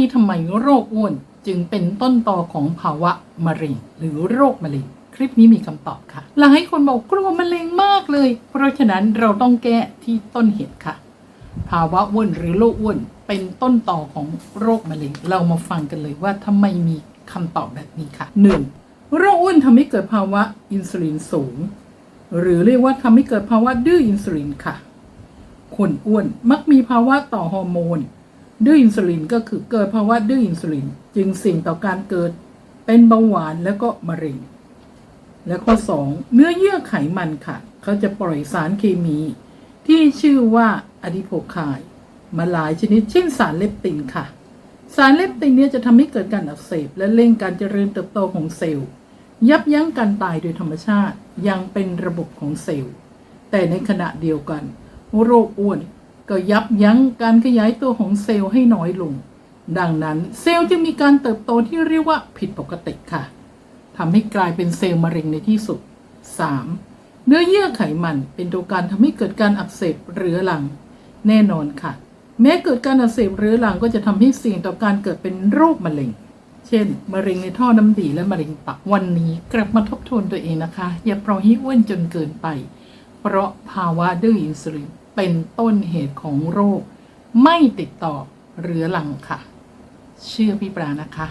ที่ทำไมโรคอ้วนจึงเป็นต้นตอของภาวะมะเร็งหรือโรคมะเร็งคลิปนี้มีคำตอบค่ะ หลายคนบอกกลัวมะเร็งมากเลย เพราะฉะนั้นเราต้องแก้ที่ต้นเหตุค่ะ ภาวะอ้วนหรือโรคอ้วนเป็นต้นต่อของโรคมะเร็ง เรามาฟังกันเลยว่าทำไมมีคำตอบแบบนี้ค่ะ 1. โรคอ้วนทำให้เกิดภาวะอินซูลินสูง หรือเรียกว่าทำให้เกิดภาวะดื้ออินซูลินค่ะ คนอ้วนมักมีภาวะต่อฮอร์โมน ดื้ออินซูลินก็คือเกิดภาวะดื้ออินซูลินจึงสี่งต่อการเกิดเป็นเบาหวานแล้วก็มะเร็ง และข้อ 2 เนื้อเยื่อไขมันค่ะ เขาจะปล่อยสารเคมี ที่ชื่อว่าอะดิโพคน์มาหลายชนิดเช่นสารเลปตินค่ะ สารเลปตินเนี่ยจะทำให้เกิดการอักเสบ และเร่งการเจริญเติบโตของเซลล์ ยับยั้งการตายโดยธรรมชาติยังเป็นระบบของเซลล์ แต่ในขณะเดียวกัน โรคอ้วน ก็ยับยั้งการขยายตัวของเซลล์ให้น้อยลง ดังนั้นเซลล์จึงมีการเติบโตที่เรียกว่าผิดปกติค่ะทำให้กลายเป็นเซลล์มะเร็งในที่สุด 3. เนื้อเยื่อไขมันเป็นตัวการทำให้เกิดการอักเสบเรื้อรัง แน่นอนค่ะ แม้เกิดการอักเสบเรื้อรังก็จะทำให้เสี่ยงต่อการเกิดเป็นโรคมะเร็ง เช่น มะเร็งในท่อน้ำดีและมะเร็งตับวันนี้กลับมาทบทวนตัวเองนะคะ อย่าปล่อยให้อ้วนจนเกินไป เพราะภาวะดื้ออินซูลิน เป็นต้นเหตุของโรค ไม่ติดต่อเรื้อรังค่ะ เชื่อพี่ปรานะคะ